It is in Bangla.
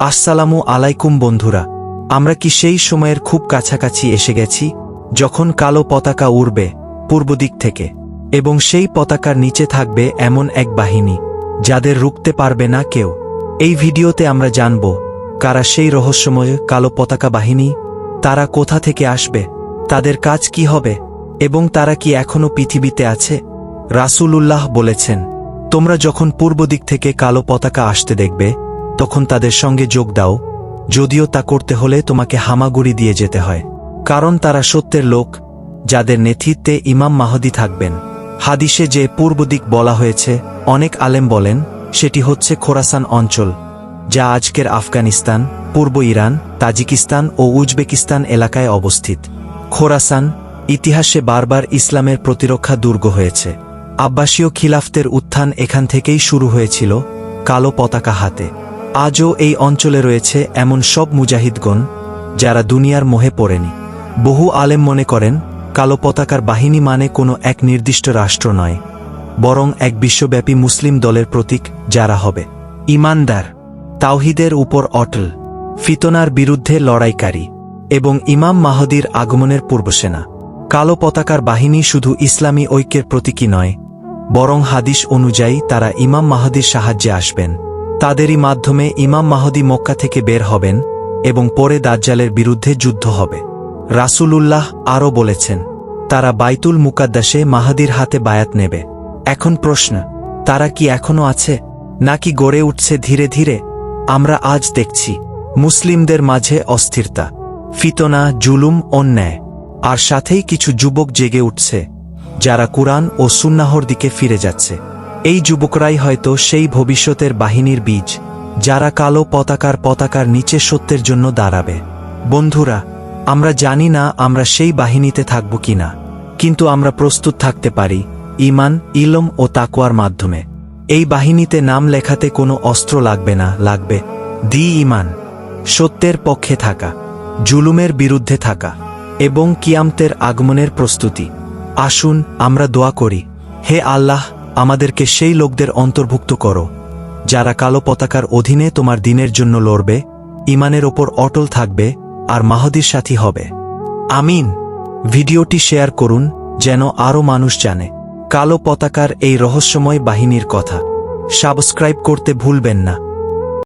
আসসালামু আলাইকুম বন্ধুরা, আমরা কি সেই সময়ের খুব কাছাকাছি এসে গেছি, যখন কালো পতাকা উড়বে পূর্ব দিক থেকে, এবং সেই পতাকার নিচে থাকবে এমন এক বাহিনী, যাদের রুখতে পারবে না কেউ। এই ভিডিওতে আমরা জানব, কারা সেই রহস্যময় কালো পতাকা বাহিনী, তারা কোথা থেকে আসবে, তাদের কাজ কি হবে, এবং তারা কি এখনও পৃথিবীতে আছে? রাসূলুল্লাহ বলেছেন, তোমরা যখন পূর্ব দিক থেকে কালো পতাকা আসতে দেখবে তখন তাদের সঙ্গে যোগ দাও, যদিও তা করতে হলে তোমাকে হামাগুড়ি দিয়ে যেতে হয়। কারণ তারা সত্যের লোক, যাদের নেতৃত্বে ইমাম মাহদি থাকবেন। হাদিসে যে পূর্ব দিক বলা হয়েছে, অনেক আলেম বলেন, সেটি হচ্ছে খোরাসান অঞ্চল, যা আজকের আফগানিস্তান, পূর্ব ইরান, তাজিকিস্তান ও উজবেকিস্তান এলাকায় অবস্থিত। খোরাসান, ইতিহাসে বারবার ইসলামের প্রতিরক্ষা দুর্গ হয়েছে। আব্বাসীয় খিলাফতের উত্থান এখান থেকেই শুরু হয়েছিল, কালো পতাকা হাতে। আজও এই অঞ্চলে রয়েছে এমন সব মুজাহিদগণ যারা দুনিয়ার মোহে পড়েনি। বহু আলেম মনে করেন, কালো পতাকার বাহিনী মানে কোনো এক নির্দিষ্ট রাষ্ট্র নয়, বরং এক বিশ্বব্যাপী মুসলিম দলের প্রতীক যারা হবে। ইমানদার, তাওহিদের উপর অটল, ফিতনার বিরুদ্ধে লড়াইকারী এবং ইমাম মাহদির আগমনের পূর্বসেনা। কালো পতাকার বাহিনী শুধু ইসলামী ঐক্যের প্রতীকী নয়, বরং হাদিস অনুযায়ী তারা ইমাম মাহদির সাহায্যে আসবেন। তাদেরই মাধ্যমে ইমাম মাহদি মক্কা থেকে বের হবেন এবং পরে দাজ্জালের বিরুদ্ধে যুদ্ধ হবে। রাসূলুল্লাহ আরও বলেছেন, তারা বাইতুল মুকাদ্দাসে মাহাদির হাতে বায়াত নেবে। এখন প্রশ্ন, তারা কি এখনও আছে, নাকি গড়ে উঠছে ধীরে ধীরে? আমরা আজ দেখছি, মুসলিমদের মাঝে অস্থিরতা, ফিতনা, জুলুম, অন্যায়, আর সাথেই কিছু যুবক জেগে উঠছে, যারা কুরআন ও সুন্নাহর দিকে ফিরে যাচ্ছে। এই যুবকরাই হয়তো সেই ভবিষ্যতের বাহিনীর বীজ, যারা কালো পতাকার পতাকার নিচে সত্যের জন্য দাঁড়াবে। বন্ধুরা, আমরা জানি না আমরা সেই বাহিনীতে থাকব কিনা, কিন্তু আমরা প্রস্তুত থাকতে পারি ইমান ইলম ও তাকুয়ার মাধ্যমে। এই বাহিনীতে নাম লেখাতে কোনো অস্ত্র লাগবে না, লাগবে দি ইমান সত্যের পক্ষে থাকা, জুলুমের বিরুদ্ধে থাকা এবং কিয়ামতের আগমনের প্রস্তুতি। আসুন, আমরা দোয়া করি, হে আল্লাহ আমাদেরকে সেই লোকদের অন্তর্ভুক্ত করো, যারা কালো পতাকার অধীনে তোমার দিনের জন্য লড়বে, ইমানের ওপর অটল থাকবে আর মাহদির সাথী হবে। আমিন। ভিডিওটি শেয়ার করুন, যেন আরও মানুষ জানে। কালো পতাকার এই রহস্যময় বাহিনীর কথা। সাবস্ক্রাইব করতে ভুলবেন না।